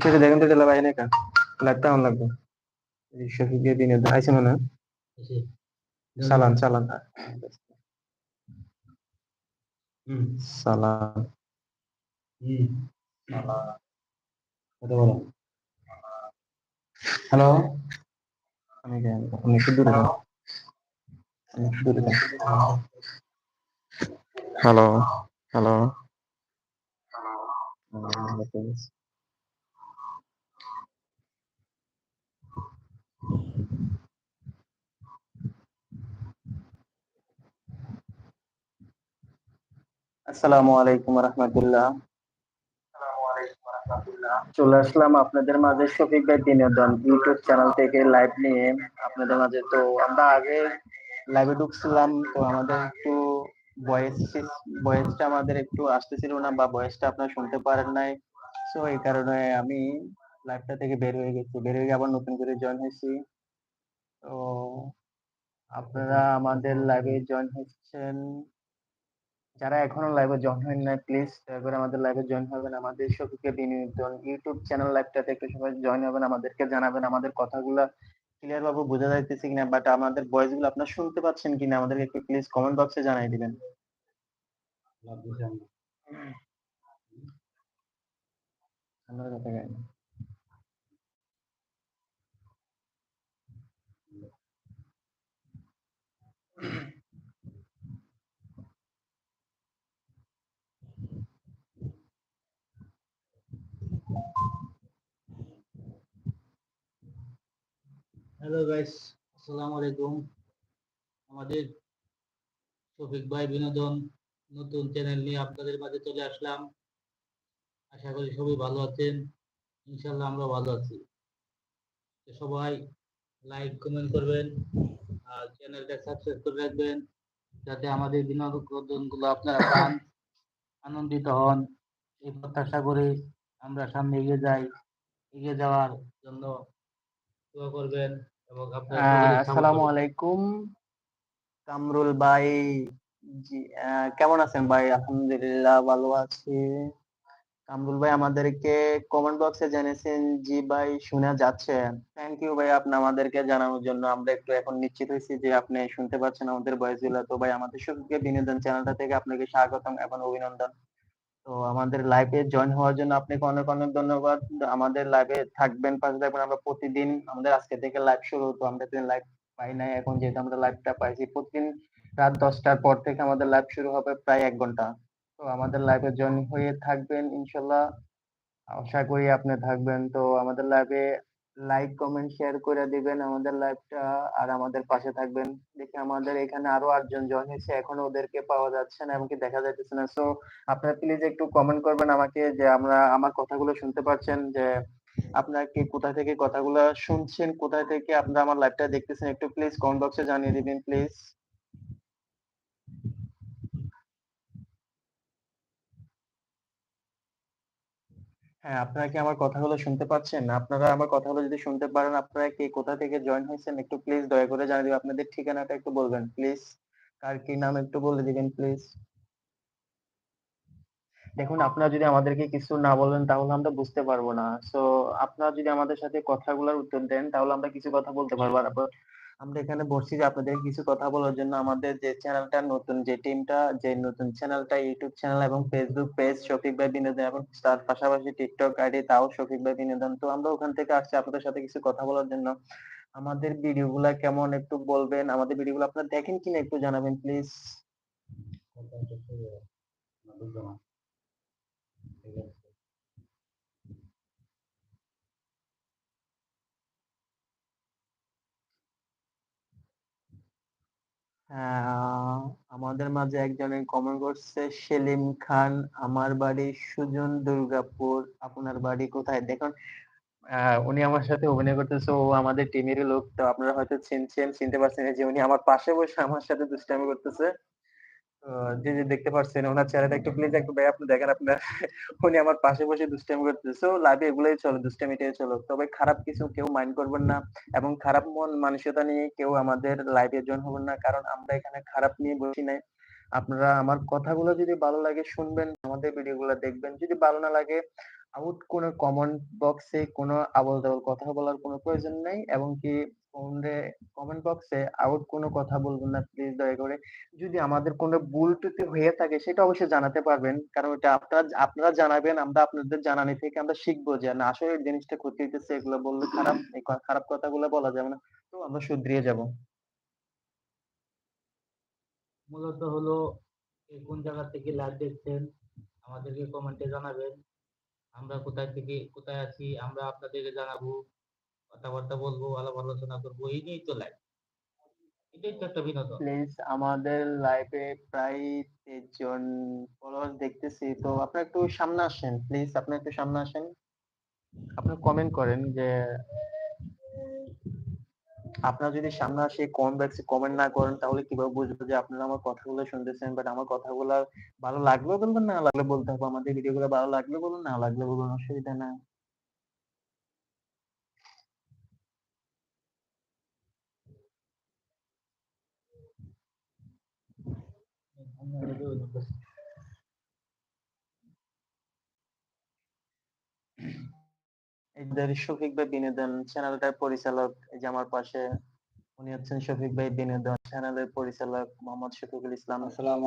সেটা দেখেন তো দিলা বাইরে কা লাগতে আমার লাগবে এই শফিক দিয়ে দিনে আইছে মনে হয়? চালান চালান চালান হ্যালো আমি জানি না, আপনি একটু দূরে যান আপনি একটু দূরে যান হ্যালো হ্যালো আসসালামু আলাইকুম রহমতুল্লাহ। চলে আসলাম আপনাদের মাঝে শফিক ভাই বিনোদন ইউটিউব চ্যানেল থেকে লাইভ নিয়ে। আপনাদের মাঝে তো আমরা আগে লাইভে ঢুকছিলাম, তো আমাদের একটু ভয়েস ভয়েসটা আমাদের একটু আসতেছিল না বা ভয়েসটা আপনারা শুনতে পারেন নাই। সো এই কারণে আমি লাইভটা থেকে বের হয়ে গেছি। বের হয়ে আবার নতুন করে জয়েন হয়েছি। তো, আপনারা আমাদের লাইভে জয়েন হচ্ছেন যারা এখনও লাইভে জয়েন হন নাই প্লিজ দয়া করে আমাদের লাইভে জয়েন হবেন আমাদের শফিকের বিনোদন ইউটিউব চ্যানেল লাইভটাতে একটু সবাই জয়েন হবেন, আমাদেরকে জানাবেন, আমাদের কথাগুলো ক্লিয়ার ভাবে বোঝা যাইতেছে কিনা বাট আমাদের ভয়েসগুলো আপনারা শুনতে পাচ্ছেন কিনা, আমাদেরকে একটু প্লিজ কমেন্ট বক্সে জানাই দিবেন আমার কথা গাই না। হ্যালো গাইস আসসালামু আলাইকুম আমাদের শফিক ভাই বিনোদন, নতুন চ্যানেল নিয়ে আপনাদের মাঝে চলে আসলাম। আশা করি সবাই ভালো আছেন। ইনশাল্লাহ আমরা ভালো আছি। সবাই লাইক কমেন্ট করবেন আর চ্যানেলটা সাবস্ক্রাইব করে রাখবেন যাতে আমাদের বিনোদনগুলো আপনারা পান, আনন্দিত হন। এই প্রত্যাশা করে আমরা সামনে এগিয়ে যাই। এগিয়ে যাওয়ার জন্য দোয়া করবেন এবং আসসালামু আলাইকুম কামরুল ভাই। জি কেমন আছেন ভাই? আলহামদুলিল্লাহ ভালো আছি। কামরুল ভাই আমাদেরকে কমেন্ট বক্সে জানিয়েছেন জি ভাই শোনা যাচ্ছে থ্যাংক ইউ ভাই আপনি আমাদেরকে জানানোর জন্য। আমরা একটু এখন নিশ্চিত হয়েছি যে আপনি শুনতে পাচ্ছেন আমাদের ভয়েসগুলো। তো ভাই আমাদের সুখকে বিনোদন চ্যানেলটা থেকে আপনাকে স্বাগতম এবং অভিনন্দন। তো আমাদের লাইভে জয়েন হওয়ার জন্য আপনাকে অনেক অনেক ধন্যবাদ। আমাদের লাইভে থাকবেন, পাশে থাকবেন আমরা প্রতিদিন। আমাদের আজকে থেকে লাইভ শুরু হতো, আমরা লাইভ পাই নাই, এখন যেহেতু আমরা লাইভটা পাইছি, প্রতিদিন রাত দশটার পর থেকে আমাদের লাইভ শুরু হবে প্রায় এক ঘণ্টা। তো আমাদের লাইভে জয়েন হয়ে থাকবেন, ইনশাল্লাহ। আশা করি আপনি থাকবেন। তো আমাদের লাইভে লাইক কমেন্ট শেয়ার করে দিবেন আমাদের লাইভটা আর আমাদের পাশে থাকবেন। দেখি আমাদের এখানে আরও আটজন জয়েন হয়েছে, এখনও ওদেরকে পাওয়া যাচ্ছে না এমনকি দেখা যাচ্ছে না। সো আপনারা প্লিজ একটু কমেন্ট করবেন আমাকে যে আমরা, আমার কথাগুলো শুনতে পাচ্ছেন যে আপনার কি কোথা থেকে কথাগুলো শুনছেন, কোথা থেকে আপনারা আমার লাইভটা দেখতেছেন, একটু প্লিজ কমেন্ট বক্সে জানিয়ে দিবেন প্লিজ হ্যাঁ আপনারা কি আমার কথাগুলো শুনতে পাচ্ছেন? আপনারা আমার কথাগুলো যদি শুনতে পারেন, আপনারা কি কোথা থেকে জয়েন হয়েছেন, একটু প্লিজ দয়া করে জানিয়ে দিবেন। আপনাদের ঠিকানাটা একটু বলবেন প্লিজ কার কি নাম একটু বলে দিবেন প্লিজ দেখুন, আপনারা যদি আমাদেরকে কিছু না বলেন, তাহলে আমরা বুঝতে পারব না। সো আপনারা যদি আমাদের সাথে কথাগুলোর উত্তর দেন, তাহলে আমরা কিছু কথা বলতে পারব। আর আমরা এখানে বসছি যে আপনাদের কিছু কথা বলার জন্য। আমাদের যে চ্যানেলটা নতুন, যে টিমটা, যে নতুন চ্যানেলটা, ইউটিউব চ্যানেল এবং ফেসবুক পেজ শফিক ভাই বিনোদন এবং তার পাশাপাশি টিকটক আইডি তাও শফিক ভাই বিনোদন তো আমরা ওখান থেকে আসছি আপনাদের সাথে কিছু কথা বলার জন্য। আমাদের ভিডিওগুলা কেমন একটু বলবেন? আমাদের ভিডিওগুলো আপনারা দেখেন কিনা একটু জানাবেন প্লিজ আমাদের মাঝে একজনের কমেন্ট করছে সেলিম খান আমার বাড়ি সুজন দুর্গাপুর আপনার বাড়ি কোথায় দেখুন উনি আমার সাথে অভিনয় করতেছে। ও আমাদের টিমেরই লোক। তো আপনারা হয়তো চিনছেন, চিনতে পারছেন যে উনি আমার পাশে বসে আমার সাথে দুষ্টামি করতেছে। যে জি দেখতে পারছেন ওনার চেহারাটা একটু প্লিজ একটু ভাই আপনি দেখেন আপনার উনি আমার পাশে বসে দুষ্টামি করতেছে। লাইভে এগুলোই চলে, দুষ্টামিটাই চলে। তবে খারাপ কিছু কেউ মাইন্ড করবেন না এবং খারাপ মন মানসিকতা নিয়ে কেউ আমাদের লাইভে জয়েন হবেন না। কারণ আমরা এখানে খারাপ নিয়ে বসি নাই। আপনারা আমার কথাগুলো যদি ভালো লাগে শুনবেন, আমাদের ভিডিওগুলো দেখবেন। যদি ভালো না লাগে আউট কোনো কমেন্ট বক্সে কোনো আবোল-তাবোল কথা বলার কোনো প্রয়োজন নেই এবং কি ফোনে কমেন্ট বক্সে আউট কোনো কথা বলবেন না প্লিজ দয়া করে। যদি আমাদের কোনো ভুল ত্রুটি হয়ে থাকে সেটা অবশ্যই জানাতে পারবেন। কারণ ওটা আপনারা আপনারা জানাবেন, আমরা আপনাদের জানানি থেকে আমরা শিখব যে না আসলে জিনিসটা ক্ষতি হইতেছে, এগুলো বললে খারাপ, এই খারাপ কথাগুলো বলা যাবে না। তো আমরা শুধরিয়ে যাব। মূলত হলো কোন জায়গা থেকে লাইভ দেখছেন আমাদেরকে কমেন্টে জানাবেন। আমরা কোথায় থেকে কোথায় আছি আমরা আপনাদেরকে জানাব। কথাবার্তা বলব, আলাপ আলোচনা করব। এই নিয়েই তো লাইভ। এটাই তো একটা বিনোদন। প্লিজ আমাদের লাইভে প্রায় ২৩ জন ফলোয়ার্স দেখতেছি। তো আপনারা একটু সামনে আসেন। প্লিজ আপনারা একটু সামনে আসেন। আপনারা কমেন্ট করেন যে আপনারা যদি সামনে আসে কম বক্সে কমেন্ট না করেন তাহলে কীভাবে বুঝব যে আপনারা আমার কথাগুলো শুনতেছেন বাট আমার কথাগুলা ভালো লাগলেও বলবেন, না লাগলে বলতে হবে। আমাদের ভিডিওগুলো ভালো লাগলে বলুন, না লাগলে বলুন, অসুবিধা নাই। শফিক ভাই বিনোদন চ্যানেলটার পরিচালক যে আমার পাশে উনি হচ্ছেন শফিক ভাই বিনোদন চ্যানেলের পরিচালক মোহাম্মদ শফিকুল ইসলাম।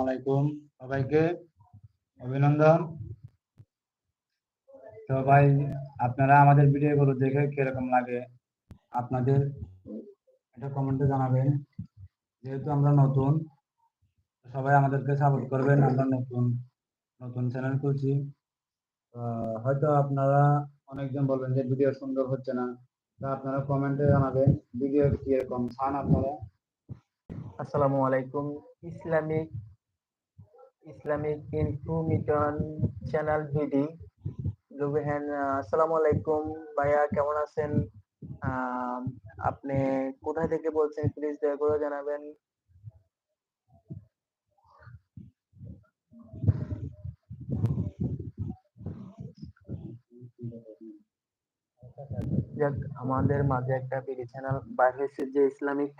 আলাইকুম সবাইকে, অভিনন্দন। তো ভাই, আপনারা আমাদের ভিডিওগুলো দেখে কীরকম লাগে আপনাদের? এটা কমেন্টে জানাবেন। যেহেতু আমরা নতুন সবাই আমাদেরকে সাপোর্ট করবেন। আমরা নতুন নতুন চ্যানেল খুলছি। হয়তো আপনারা অনেকজন বলবেন যে ভিডিও সুন্দর হচ্ছে না। তা আপনারা কমেন্টে জানাবেন ভিডিও কীরকম? চান আপনারা। আসসালামু আলাইকুম। ইসলামিক ইসলামিক ইনফরমেশন চ্যানেল ভিডি রুবেহান আসসালামু আলাইকুম। ভাইয়া, কেমন আছেন? আপনি কোথায় থেকে বলছেন? প্লিজ দয়া করে জানাবেন। যাক, আমাদের মাঝে একটা চ্যানেল বাইর হয়েছে যে ইসলামিক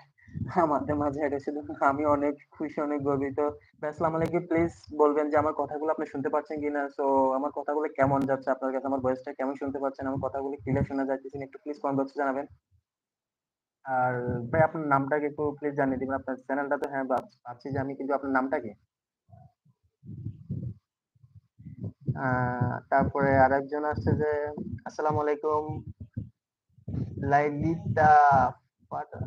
আমাদের মাঝে এটা শুধু আমি অনেক খুশি, অনেক গর্বিত। আসসালামু আলাইকুম। প্লিজ বলবেন যে আমার কথাগুলো আপনি শুনতে পাচ্ছেন কিনা। সো আমার কথাগুলো কেমন যাচ্ছে আপনার কাছে? আমার ভয়েসটা কেমন শুনতে পাচ্ছেন? আমার কথাগুলো ক্লিয়ার শোনা যাচ্ছে কিনা একটু প্লিজ কমেন্ট বক্সে জানাবেন। আর ভাই, আপনার নামটাকে একটু প্লিজ জানিয়ে দিবেন। আপনার চ্যানেলটা তো হ্যাঁ পাচ্ছি যে আমি, কিন্তু আপনার নামটা কি? তারপরে আরেকজন আছে যে, আসসালামু আলাইকুম। লাইলিতা পাটা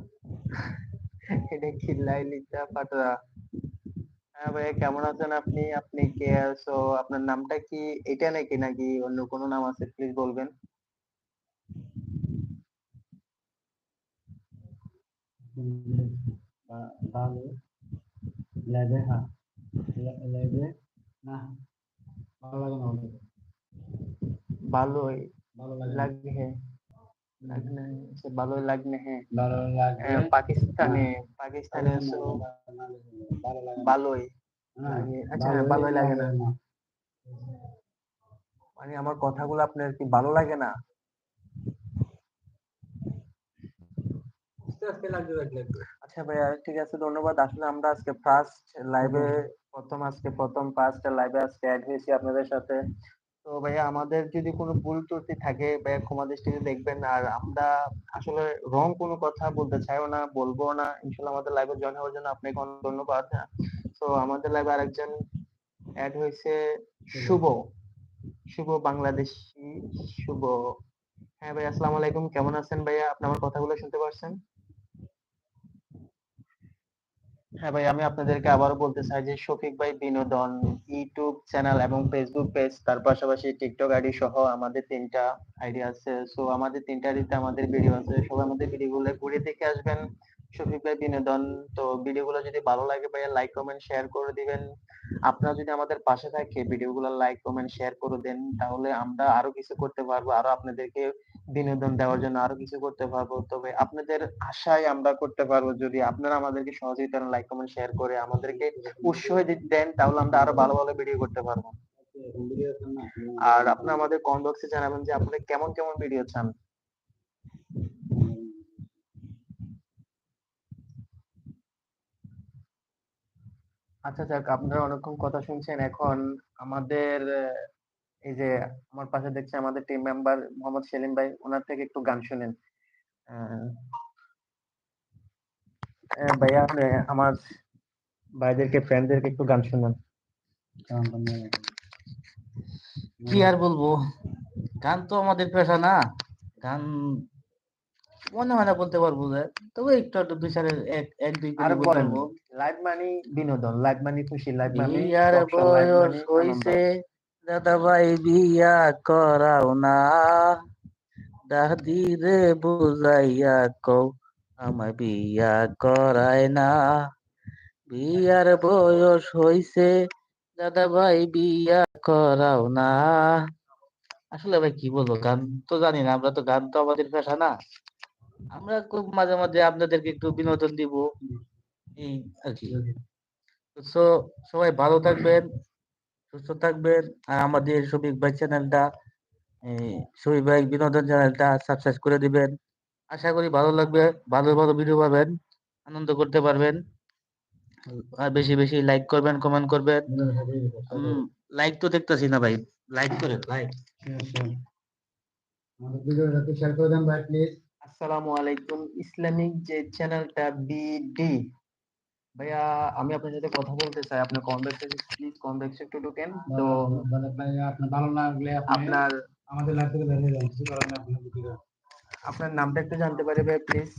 এটা কি লাইলিতা পাটা হ্যাঁ ভাইয়া, কেমন আছেন আপনি? আপনি কে? আছো আপনার নামটা কি? এটা নাকি নাকি অন্য কোনো নাম আছে? প্লিজ বলবেন। ভালো লেবে হ্যাঁ লেবে না ভালো লাগে। না? আমাদের। ভালোই লাগে হ্যাঁ লাগনে হ্যাঁ ভালো লাগে পাকিস্তানে পাকিস্তানে আছো ভালো লাগে না। ভালোই হ্যাঁ, আচ্ছা, হ্যাঁ, ভালোই লাগে না। মানে আমার কথাগুলো আপনার কি ভালো লাগে না। আচ্ছা ভাইয়া ঠিক আছে ধন্যবাদ। আসলে আমরা আজকে ফার্স্ট লাইভে প্রথম আজকে, প্রথম ফার্স্ট লাইভে আজকে অ্যাড হয়েছি আপনাদের সাথে। তো ভাইয়া, আমাদের যদি কোনো ভুল ত্রুটি থাকে, ভাইয়া ক্ষমা দৃষ্টিতে দেখবেন। আর আমরা আসলে রং কোনো কথা বলতে চাইও না বলব না। ইনশাল্লাহ আমাদের লাইভে জয়েন হওয়ার জন্য আপনাকে অনেক ধন্যবাদ। তো আমাদের লাইভে আরেকজন অ্যাড হয়েছে শুভ। শুভ বাংলাদেশি, শুভ। হ্যাঁ ভাই আসসালামু আলাইকুম। কেমন আছেন ভাইয়া? আপনি আমার কথাগুলো শুনতে পারছেন? হ্যাঁ ভাই, আমি আপনাদেরকে আবারও বলতে চাই যে শফিক ভাই বিনোদন, ইউটিউব চ্যানেল এবং ফেসবুক পেজ, তার পাশাপাশি টিকটক আইডি সহ আমাদের তিনটা আইডি আছে। সো আমাদের তিনটা আইডিতে আমাদের ভিডিও আছে। সবাই আমাদের ভিডিওগুলো ঘুরে দেখে আসবেন। শফিক ভাই বিনোদন, তো ভিডিওগুলো যদি ভালো লাগে ভাইয়া লাইক কমেন্ট শেয়ার করে দিবেন। আপনারা যদি আমাদের পাশে থাকে ভিডিওগুলো লাইক কমেন্ট শেয়ার করে দেন, তাহলে আমরা আরও কিছু করতে পারব। আরও আপনাদেরকে বিনোদন দেওয়ার জন্য আরও কিছু করতে পারব। তবে আপনাদের আশায় আমরা করতে পারব যদি আপনারা আমাদেরকে সহযোগিতা লাইক কমেন্ট শেয়ার করে আমাদেরকে উৎসাহ দেন, তাহলে আমরা আরও ভালো ভালো ভিডিও করতে পারব। আর আপনারা আমাদের কমেন্ট বক্সে জানাবেন যে আপনারা কেমন কেমন ভিডিও চান। আচ্ছা যাক, আপনারা অনেকক্ষণ কথা শুনছেন। এখন আমাদের এই যে আমার পাশে দেখছি আমাদের টিম মেম্বার মোহাম্মদ সেলিম ভাই ওনার থেকে একটু গান শুনেন। ভাইয়া আমার ভাইদেরকে ফ্রেন্ডদেরকে একটু গান শুনেন। কি আর বলব? গান তো আমাদের পেশা না। গান মনে হয় না বলতে পারব যে তবে একটু একটু দুই চারের এক এক দুই আর বলেন লাইভ মানি বিনোদন লাইভ মানি খুশি লাইভ মানি বিয়ার বয়স হইছে? দাদা ভাই বিয়া করাও না। দাদি রে বুঝাইয়া কও, আমায় বিয়া করায় না। বিয়ার বয়স হইছে দাদা ভাই বিয়া করাও না। আসলে ভাই কি বলব, গান তো জানি না, আমরা তো গান তো আমাদের পেশা না। আমরা খুব মাঝে মাঝে আপনাদেরকে একটু বিনোদন দিব। এই আর কি। সবাই ভালো থাকবেন। সুস্থ থাকবেন। আর আমাদের শফিক ভাই চ্যানেলটা শফিক ভাই বিনোদন চ্যানেলটা সাবস্ক্রাইব করে দিবেন। আশা করি ভালো লাগবে, ভালো ভালো ভিডিও পাবেন, আনন্দ করতে পারবেন। আর বেশি বেশি লাইক করবেন কমেন্ট করবেন। লাইক তো দেখতেছি না ভাই লাইক করে। লাইক আসসালামু আলাইকুম, ইসলামিক যে চ্যানেলটা বিডি ভাইয়া আমি আপনার সাথে কথা বলতে চাই। আপনার কনভেক্সে প্লিজ কনভেক্সে একটু ঢোকেন। তো আপনার ভালো লাগলে আপনি আপনার আমাদের লাইভ থেকে বেরিয়ে যান কিছু আপনার নামটা একটু জানতে পারি ভাই প্লিজ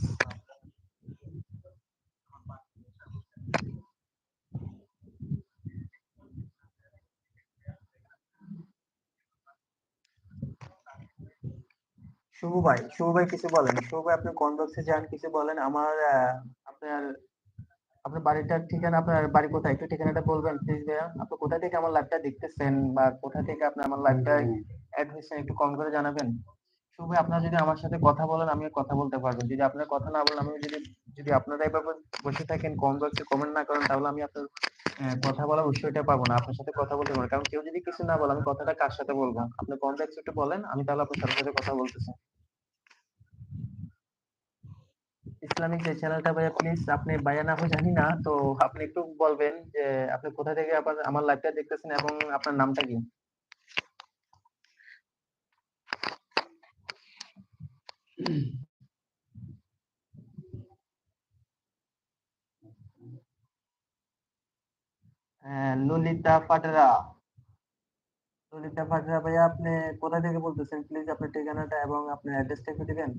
শুভ ভাই শুভ ভাই কিছু বলেন। শুভ ভাই আপনি কোন বক্সে যান কিছু বলেন। আমার আহ, আপনার আপনার বাড়িটার ঠিকানা আপনার বাড়ি কোথায়? একটু ঠিকানাটা বলবেন প্লিজ ভাইয়া। আপনি কোথা থেকে আমার লাইভটা দেখতেছেন বা কোথা থেকে আপনি আমার লাইভটা অ্যাড হয়েছেন একটু কম করে জানাবেন? শুভ আপনারা যদি আমার সাথে কথা বলেন আমি কথা বলতে পারব। যদি আপনার কথা না বলেন আমি যদি যদি আপনারা এভাবে বসে থাকেন কম বক্সে কমেন্ট না করেন তাহলে আমি আপনার কথা বলার উৎসটা পাবো না। আপনার সাথে কথা বলতে পারব কারণ কেউ যদি কিছু না বলে আমি কথাটা কার সাথে বলব? আপনি কম বক্সে একটু বলেন আমি তাহলে আপনার সাথে কথা বলতেছি। ইসলামিক যে চ্যানেলটা ভাইয়া প্লিজ আপনি ভাইয়া না হয় জানি না তো আপনি একটু বলবেন যে আপনি কোথা থেকে আবার আমার লাইভটা দেখতেছেন এবং আপনার নামটা কি? হ্যাঁ, ললিতা পাটরা। ললিতা পাটরা ভাইয়া আপনি কোথা থেকে বলতেছেন? প্লিজ আপনার ঠিকানাটা এবং আপনার অ্যাড্রেসটা একটু দিবেন।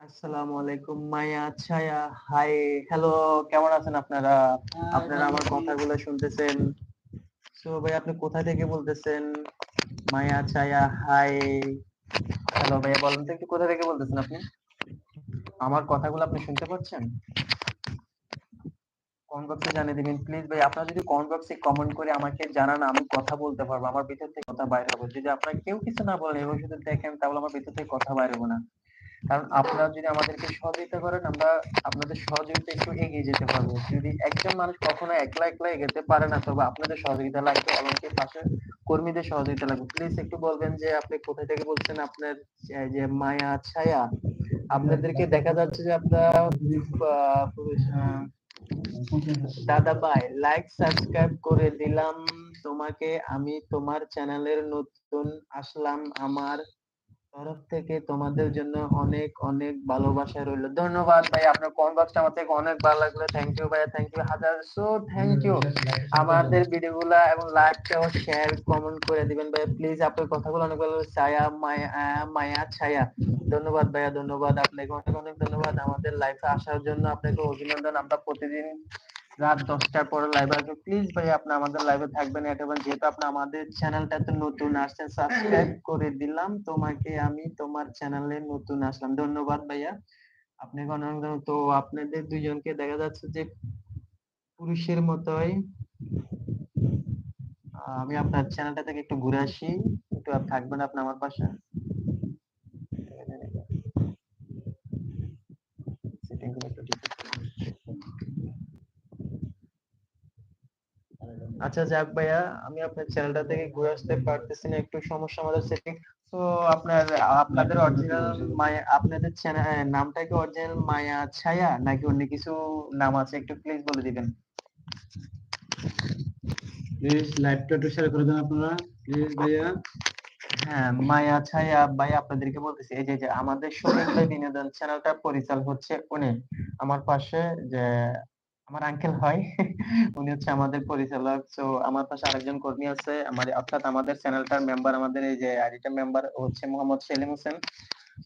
আসসালামু আলাইকুম মায়া ছায়া হাই হ্যালো কেমন আছেন আপনারা? আপনারা আমার কথাগুলো শুনতেছেন। সো ভাই আপনি কোথা থেকে বলতেছেন? মায়া ছায়া হাই হ্যালো ভাইয়া বলেন তো একটু কোথা থেকে বলতেছেন আপনি? আমার কথাগুলো আপনি শুনতে পাচ্ছেন? কমেন্ট বক্সে জানিয়ে দিবেন। প্লিজ ভাই, আপনারা যদি কমেন্ট বক্সে কমেন্ট করে আমাকে জানান, আমি কথা বলতে পারব, আমার ভিতর থেকে কথা বাইরে হবে। যদি আপনারা কেউ কিছু না বলেন এবং শুধু দেখেন, তাহলে আমার ভিতর থেকে কথা বাইরে হবে না। কারণ আপনারা যদি আমাদেরকে সহযোগিতা করেন, আমরা আপনাদের সহযোগিতা একটু এগিয়ে যেতে পারব। যদি একজন মানুষ কখনো একলা একলা এগোতে পারে না, তবে আপনাদের সহযোগিতা লাগবে অলঙ্কের পাশে কর্মীদের সহযোগিতা লাগবে। প্লিজ একটু বলবেন যে, আপনি কোথা থেকে বলছেন? আপনার যে, মায়া, ছায়া? আপনাদেরকে দেখা যাচ্ছে যে আপনারা দাদা ভাই লাইক সাবস্ক্রাইব করে দিলাম। তোমাকে আমি তোমার চ্যানেলের নতুন আসলাম আমার। তরফ থেকে তোমাদের জন্য অনেক অনেক ভালোবাসা রইল। ধন্যবাদ ভাই আপনার কমেন্ট বক্সটা আমার থেকে অনেক ভালো লাগল। থ্যাংক ইউ ভাইয়া থ্যাংক ইউ হাজার। সো থ্যাংক ইউ আমাদের ভিডিওগুলা এবং লাইভটাও শেয়ার কমেন্ট করে দিবেন ভাই প্লিজ আপনার কথাগুলো অনেক ভালো। ছায়া মায়া মায়া ছায়া। ধন্যবাদ ভাইয়া ধন্যবাদ। আপনাকে অনেক অনেক ধন্যবাদ। আমাদের লাইফে আসার জন্য আপনাকে অভিনন্দন। আমরা প্রতিদিন রাত দশটার পরে লাইভে আসবে। প্লিজ ভাই আপনি আমাদের লাইভে থাকবেন বলেন যেহেতু আপনি আমাদের চ্যানেলটাতে নতুন আসছেন সাবস্ক্রাইব করে দিলাম। তোমাকে আমি তোমার চ্যানেলে নতুন আসলাম। ধন্যবাদ ভাইয়া। আপনাকে অনেক তো আপনাদের দুইজনকে দেখা যাচ্ছে যে পুরুষের মতোই। আমি আপনার চ্যানেলটা থেকে একটু ঘুরে আসি। একটু থাকবেন আপনি আমার পাশে Setting গুলো একটু ঠিক করতে হবে। আচ্ছা যাক ভাইয়া আমি আপনার চ্যানেলটা থেকে ঘুরে আসতে পারতেছি না একটু সমস্যা আমাদের সেটিং তো আপনার আপনাদের অরিজিনাল মায়া আপনাদের চ্যানেল নামটা কি অরিজিনাল মায়া ছায়া নাকি অন্য কিছু নাম আছে? একটু প্লিজ বলে দিবেন। প্লিজ লাইভটা একটু শেয়ার করে দেন আপনারা প্লিজ ভাইয়া। হ্যাঁ মায়া ছায়া ভাই আপনাদেরকে বলতেছি এই যে আমাদের শরীর বিনোদন চ্যানেলটা পরিচালক হচ্ছে উনি। আমার পাশে যে আমার আঙ্কেল হয়। উনি হচ্ছে আমাদের পরিচালক। তো আমার পাশে আরেকজন কর্মী আছে। আমার, অর্থাৎ আমাদের চ্যানেলটার মেম্বার আমাদের এই যে আইডিটা মেম্বার হচ্ছে মোহাম্মদ সেলিম হোসেন।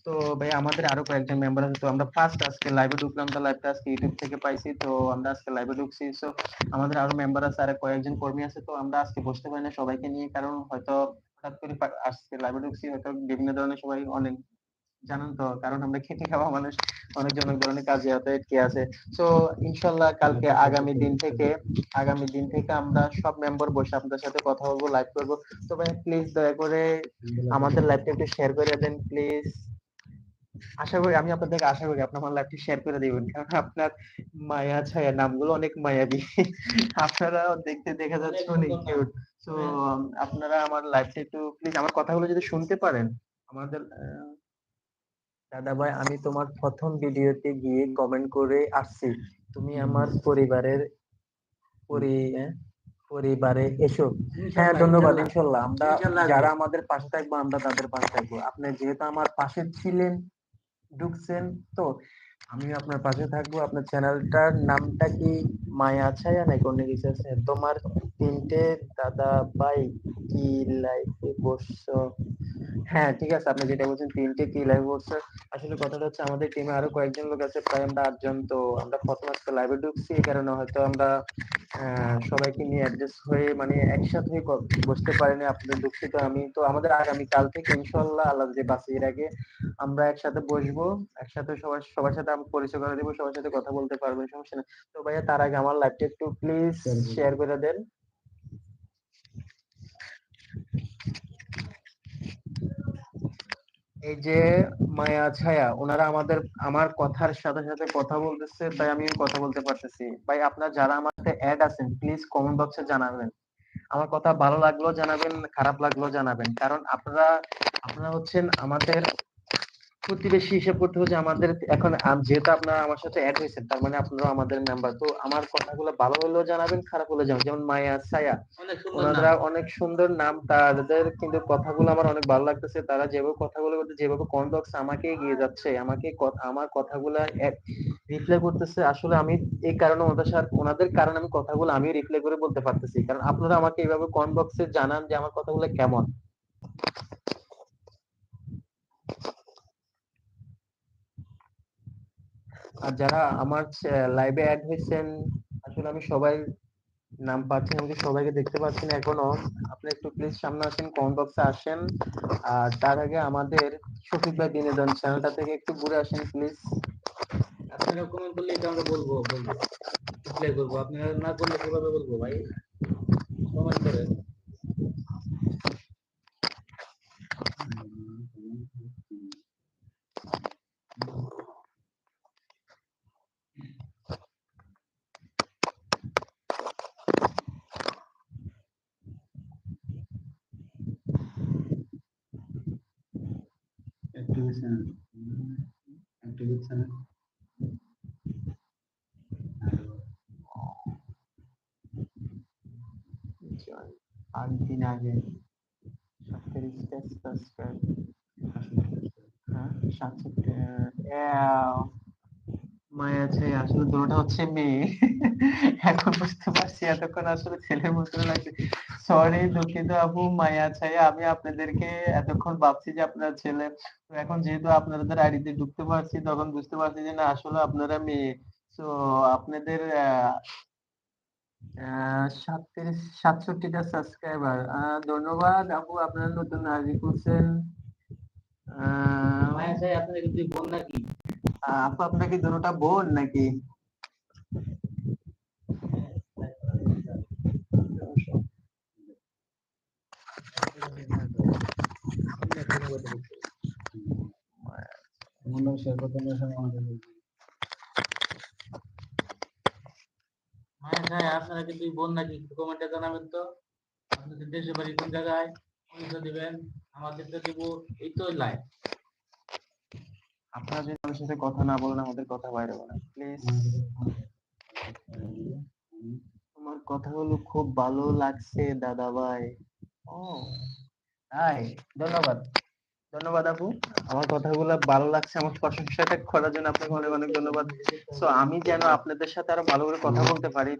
তো ভাই, আমাদের আরও কয়েকজন মেম্বার আছে। তো আমরা ফার্স্ট আজকে লাইভে ঢুকলাম। তো লাইভটা আজকে ইউটিউব থেকে পাইছি। তো আমরা আজকে লাইভে ঢুকছি। তো আমাদের আরও মেম্বার আছে, আর কয়েকজন কর্মী আছে। তো আমরা আজকে বসতে পারি না সবাইকে নিয়ে। কারণ হয়তো হঠাৎ করে আজকে লাইভে ঢুকছি। হয়তো বিভিন্ন ধরনের সবাই অনেক জানেন তো কারণ আমরা খেটে খাওয়া মানুষ অনেক ধরনের কাজে হাতে কে আছে। তো ইনশাল্লাহ কালকে আগামী দিন থেকে আগামী দিন থেকে আমরা সব মেম্বার বসে আপনাদের সাথে কথা বলব লাইভ করব। তো ভাই প্লিজ দয়া করে আমাদের লাইভটা একটু শেয়ার করে দেন প্লিজ আশা করি আমি আপনাদেরকে আশা করি আপনি আমার লাইভটি শেয়ার করে দিবেন কারণ আপনার মায়া ছায়া নামগুলো অনেক মায়াবী। আপনারা দেখতে দেখা যাচ্ছে অনেক কিউট তো আপনারা আমার লাইভটা একটু প্লিজ আমার কথাগুলো যদি শুনতে পারেন আমাদের দাদা ভাই আমি তোমার প্রথম ভিডিওতে গিয়ে কমেন্ট করে আসছি। তুমি আমার পরিবারের পরি পরিবারে এসো। হ্যাঁ ধন্যবাদ ইনশাল্লাহ। আমরা যারা আমাদের পাশে থাকব আমরা তাদের পাশে থাকব। আপনি যেহেতু আমার পাশে ছিলেন ঢুকছেন তো আমি আপনার পাশে থাকব। আপনার চ্যানেলটার নামটা কি? মায়া ছায়া নাকি অন্য কিছু আছে? তোমার তিনটে দাদা ভাই কি লাইফে বসছো? হ্যাঁ ঠিক আছে, আপনি যেটা বলছেন তিনটে কি লাইভে বসছে? আসলে কথাটা হচ্ছে আমাদের টিমে আরও কয়েকজন লোক আছে, প্রায় আমরা আটজন, তো আমরা প্রথম আজকে লাইভে ঢুকছি, এই কারণে হয়তো আমরা সবাইকে নিয়ে অ্যাডজাস্ট হয়ে মানে একসাথে বসতে পারিনি, আপনাদের দুঃখিত, আমি তো আমাদের আগামী কাল থেকে ইনশাল্লাহ আল্লাহ যে এর আগে আমরা একসাথে বসবো, একসাথে সবার সবার সাথে আমি পরিচয় করে দেবো, সবার সাথে কথা বলতে পারবেন সমস্যা নেই। তো ভাইয়া, তার আগে আমার লাইভটা একটু প্লিজ শেয়ার করে দেন। এই যে মায়া ছায়া ওনারা আমাদের আমার কথার সাথে সাথে কথা বলতেছে তাই আমি কথা বলতে পারতেছি। ভাই আপনারা যারা আমার সাথে অ্যাড আছেন প্লিজ কমেন্ট বক্সে জানাবেন। আমার কথা ভালো লাগল জানাবেন খারাপ লাগল জানাবেন। কারণ আপনারা আপনারা হচ্ছেন আমাদের প্রতিবেশী হিসেব করতে হচ্ছে আমাদের এখন যেহেতু আপনারা আমার সাথে অ্যাড হয়েছেন তার মানে আপনারা আমাদের মেম্বার তো আমার কথাগুলো ভালো হলেও জানাবেন খারাপ হলেও জানাবেন। যেমন মায়া ছায়া ওনারা। অনেক সুন্দর নাম তাদের কিন্তু কথাগুলো আমার অনেক ভালো লাগতেছে। তারা যেভাবে কথাগুলো বলতে যেভাবে কমেন্ট আমাকে এগিয়ে যাচ্ছে আমাকে আমার কথাগুলো রিপ্লাই করতেছে। আসলে আমি এই কারণে ওনাদের সাথে ওনাদের কারণে আমি কথাগুলো আমি রিপ্লাই করে বলতে পারতেছি। কারণ আপনারা আমাকে এইভাবে কমেন্ট জানান যে আমার কথাগুলো কেমন। আর যারা আমার লাইভে অ্যাড হয়েছেন, আসলে আমি সবাই নাম পাচ্ছি না, আমি সবাইকে দেখতে পাচ্ছি না এখনও। আপনি একটু প্লিজ সামনে আসেন কমেন্ট বক্সে আসেন। আর তার আগে আমাদের শফিক ভাই বিনোদন চ্যানেলটা থেকে একটু ঘুরে আসেন প্লিজ আপনারা কমেন্ট করলে এটা আমরা বলব বলব। করব। আপনারা না করলে কীভাবে বলব ভাই? কমেন্ট করেন আট দিন আগে সত্তর সাবস্ক্রাইব হ্যাঁ সাত মায়া আছে আসলে দুটোটা হচ্ছে মেয়ে। এখন বুঝতে পারছি এতক্ষণ আসলে ছেলের মতো লাগছে। সরি দুঃখিত আপু, মায়া ছায়া, আমি আপনাদেরকে এতক্ষণ ভাবছি যে আপনারা ছেলে এখন যেহেতু আপনাদের আইডিতে ঢুকতে পারছি, তখন বুঝতে পারছি যে না, আসলে আপনারা মেয়ে। তো আপনাদের সাতত্রিশ সাতষট্টিটা সাবস্ক্রাইবার ধন্যবাদ আপু আপনারা নতুন আইডি করছেন। কিন্তু বোন নাকি? আপু আপনার কি দুটোটা বোন নাকি? আমরা শেয়ার করতে গেলে আমাদের চাই আপনারা কিন্তু বোন নাকি কমেন্টে জানাবেন তো। আপনাদের দেশের বাড়ি কোন জায়গায়? দিবেন। আমাদের তো দিব এই তো লাইভ আপনারা যদি আমার সাথে কথা না বলেন, আমাদের কথা বাইরে বলেন, প্লিজ। তোমার কথাগুলো খুব ভালো লাগছে দাদা ভাই ও, তাই, ধন্যবাদ। ধন্যবাদ আপু। আমার কথাগুলো ভালো লাগছে, আমার প্রশংসাটা করার জন্য আপনাকে অনেক অনেক ধন্যবাদ। তো আমি যেন আপনাদের সাথে আরও ভালো করে কথা বলতে পারি,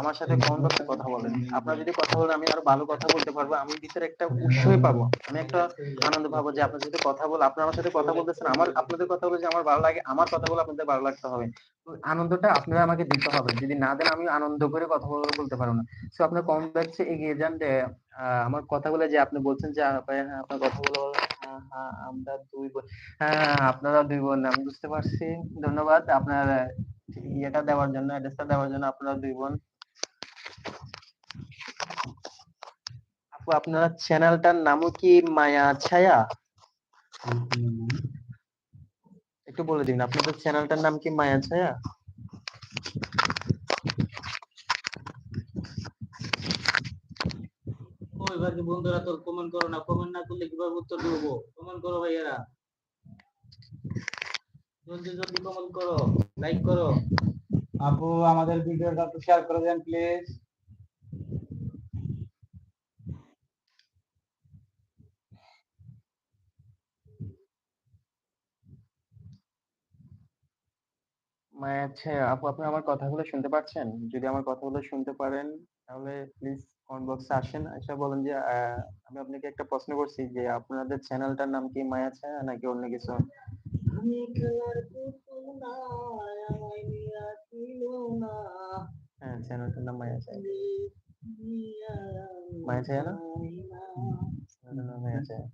আমার সাথে কমেন্ট বক্সে কথা বলেন। আপনারা যদি কথা বলেন, আমি আরও ভালো কথা বলতে পারব, আমি ভিতরে একটা উৎসাহ পাবো, আমি একটা আনন্দ পাবো যে আপনার সাথে কথা বল, আপনারা আমার সাথে কথা বলতেছেন, আমার, আপনাদের কথা বলে যে আমার ভালো লাগে, আমার কথা বলে আপনাদের ভালো লাগতে হবে। আনন্দটা আপনারা আমাকে দিতে হবে, যদি না দেন আমি আনন্দ করে কথা বলতে পারব না। তো আপনার বক্সে এগিয়ে যান আমার কথাগুলো যে আপনি বলছেন যে আপনার কথাগুলো হ্যাঁ আমরা দুই বোন। হ্যাঁ আপনারা দুই বোন আমি বুঝতে পারছি। ধন্যবাদ আপনার ইয়েটা দেওয়ার জন্য অ্যাড্রেসটা দেওয়ার জন্য আপনারা দুই বোন। আপু আপনার চ্যানেলটার নামও কি মায়া ছায়া? একটু বলে দিন আপনাদের চ্যানেলটার নাম কি মায়া ছায়া? বন্ধুরা তোর কমেন্ট করো না কমেন্ট না করলে কীভাবে উত্তর দেবো? কমেন্ট করো ভাইয়ারা। জলদি জলদি কমেন্ট করো লাইক করো। আপু আমাদের ভিডিওটা একটু শেয়ার করে দেন প্লিজ মায়া ছায়া আপু আপনি আমার কথাগুলো শুনতে পাচ্ছেন? যদি আমার কথাগুলো শুনতে পারেন তাহলে প্লিজ কমেন্ট বক্সে আসেন, এসে বলেন যে আমি আপনাকে একটা প্রশ্ন করছি যে, আপনাদের চ্যানেলটার নাম কি মায়া ছায়া নাকি অন্য কিছু? আমি খেলার হ্যাঁ চ্যানেলটার নাম মায়া ছায়া মায়া ছায়া না? নাম মায়া ছায়া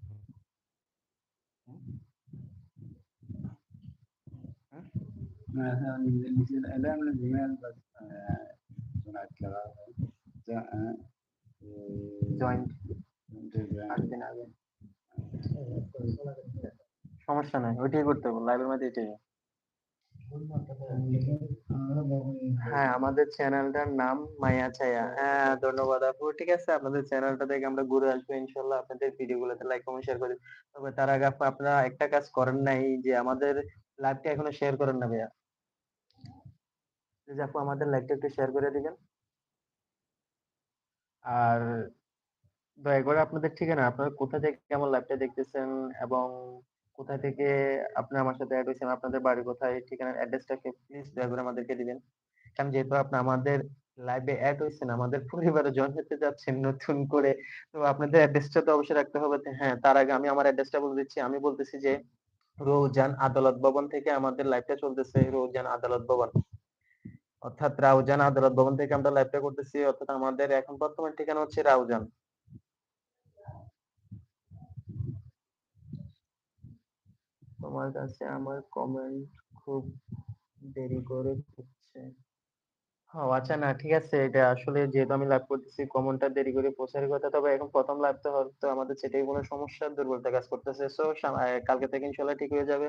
দিন আগে সমস্যা নাই, ওইটাই করতে হবে লাইভের মধ্যে এটাই। হ্যাঁ আমাদের চ্যানেলটার নাম মায়া ছায়া। হ্যাঁ ধন্যবাদ আপু, ঠিক আছে, আপনাদের চ্যানেলটা দেখে আমরা ঘুরে আসব, ইনশাল্লাহ। আপনাদের ভিডিও গুলোতে লাইক কমেন্ট শেয়ার করে তবে তার আগে আপু, আপনারা একটা কাজ করেন নাই, যে আমাদের লাইভটা এখনও শেয়ার করেন না ভাইয়া। আপু, আমাদের লাইভটা একটু শেয়ার করে দিবেন। আর দয়া করে আপনাদের ঠিকানা, আপনারা কোথা থেকে আমার লাইভটা দেখতেছেন এবং কোথা থেকে আপনি আমার সাথে অ্যাড হয়েছেন, আপনাদের বাড়ি কোথায়, ঠিকানার অ্যাড্রেসটাকে প্লিজ দয়া করে আমাদেরকে দিবেন। কারণ যেহেতু আপনি আমাদের লাইভে অ্যাড হয়েছেন, আমাদের পরিবারে জয়েন হতে যাচ্ছেন নতুন করে, তো আপনাদের অ্যাড্রেসটা তো অবশ্যই রাখতে হবে। হ্যাঁ তার আগে আমি আমার অ্যাড্রেসটা বলে দিচ্ছি। আমি বলতেছি যে, রৌজান আদালত ভবন থেকে আমাদের লাইভটা চলতেছে, রৌজান আদালত ভবন। অর্থাৎ রাউজান আদালত ভবন থেকে আমরা লাইভটা করতেছি, অর্থাৎ আমাদের এখন বর্তমান ঠিকানা হচ্ছে রাউজান। তোমার কাছে আমার কমেন্ট খুব দেরি করে হচ্ছে ও আচ্ছা না, ঠিক আছে, এটা আসলে যেহেতু আমি লাইভ করতেছি কমেন্টটা দেরি করে পৌঁছার কথা তবে এখন প্রথম লাইভটা হয়তো আমাদের সেটাই কোনো সমস্যা, দুর্বলতা কাজ করতেছে। সো কালকে থেকে ইনশাল্লাহ ঠিক হয়ে যাবে।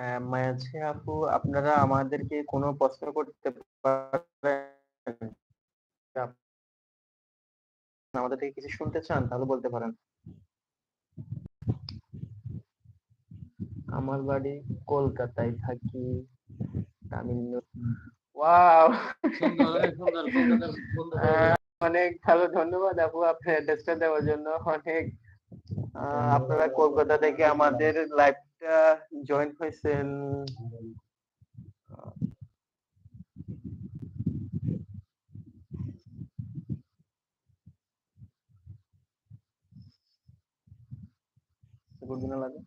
হ্যাঁ মায়াছি আপু আপনারা আমাদেরকে কোনো প্রশ্ন করতে পারেন? আমাদের থেকে কিছু শুনতে চান তাহলে বলতে পারেন। আমার বাড়ি কলকাতায় থাকি ওয়াও! অনেক ভালো ধন্যবাদ আপু আপনার অ্যাড্রেসটা দেওয়ার জন্য। অনেক আহ, আপনারা কলকাতা থেকে আমাদের লাইভটা জয়েন হয়েছেন গুনগুনা লাগে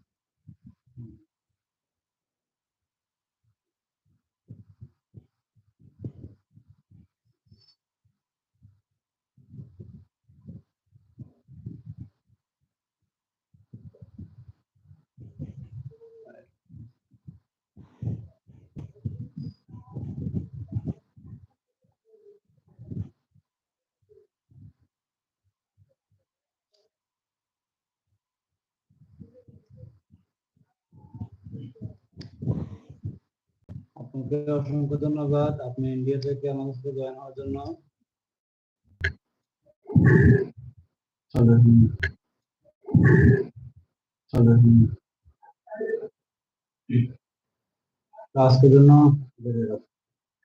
আপনাকে অসংখ্য ধন্যবাদ। আপনি ইন্ডিয়া থেকে আমাদের সাথে জয়েন হওয়ার জন্য।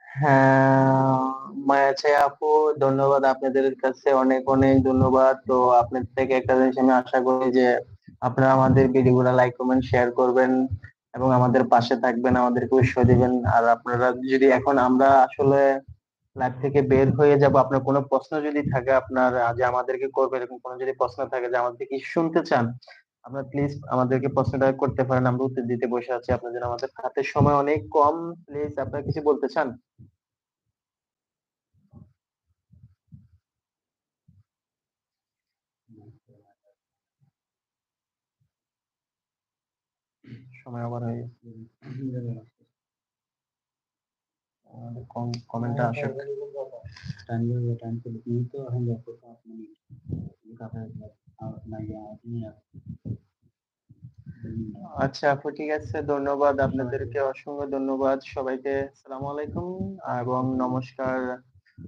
হ্যাঁ আপু, ধন্যবাদ আপনাদের কাছে অনেক অনেক ধন্যবাদ। তো আপনাদের থেকে একটা জিনিস আমি আশা করি যে আপনারা আমাদের ভিডিওগুলো লাইক কমেন্ট শেয়ার করবেন। এবং আমাদের পাশে থাকবেন আমাদেরকে উৎসাহ দিবেন। আর আপনারা যদি এখন আমরা আসলে লাইভ থেকে বের হয়ে যাব, আপনার কোনো প্রশ্ন যদি থাকে, আপনার যে আমাদেরকে করবে, এরকম কোনো যদি প্রশ্ন থাকে, যে আমাদের কি শুনতে চান, আপনারা প্লিজ আমাদেরকে প্রশ্নটা করতে পারেন, আমরা উত্তর দিতে বসে আছি। আপনার জন্য আমাদের হাতে সময় অনেক কম। প্লিজ আপনারা কিছু বলতে চান? সময় আবার হয়ে গেছে আমাদের কমেন্টটা আসুক। টাইম লাগবে টাইম তো তুমি তো এখন দেখো তো আপনি কাপড় না গিয়ে আপনি আচ্ছা আপু ঠিক আছে। ধন্যবাদ আপনাদেরকে। অসংখ্য ধন্যবাদ সবাইকে। আসসালামু আলাইকুম। এবং নমস্কার।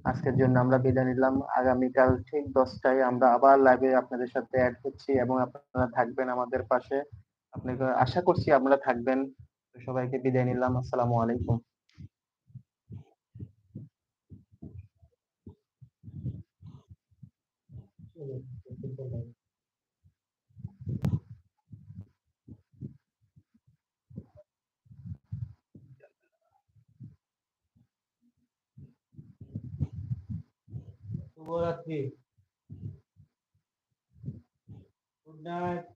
আজকের জন্য আমরা বিদায় নিলাম। আগামীকাল ঠিক দশটায় আমরা আবার লাইভে আপনাদের সাথে অ্যাড হচ্ছি এবং আপনারা থাকবেন আমাদের পাশে। আপনাকে আশা করছি আপনারা থাকবেন। সবাইকে বিদায় নিলাম। আসসালামু আলাইকুম। শুভরাত্রি। Good night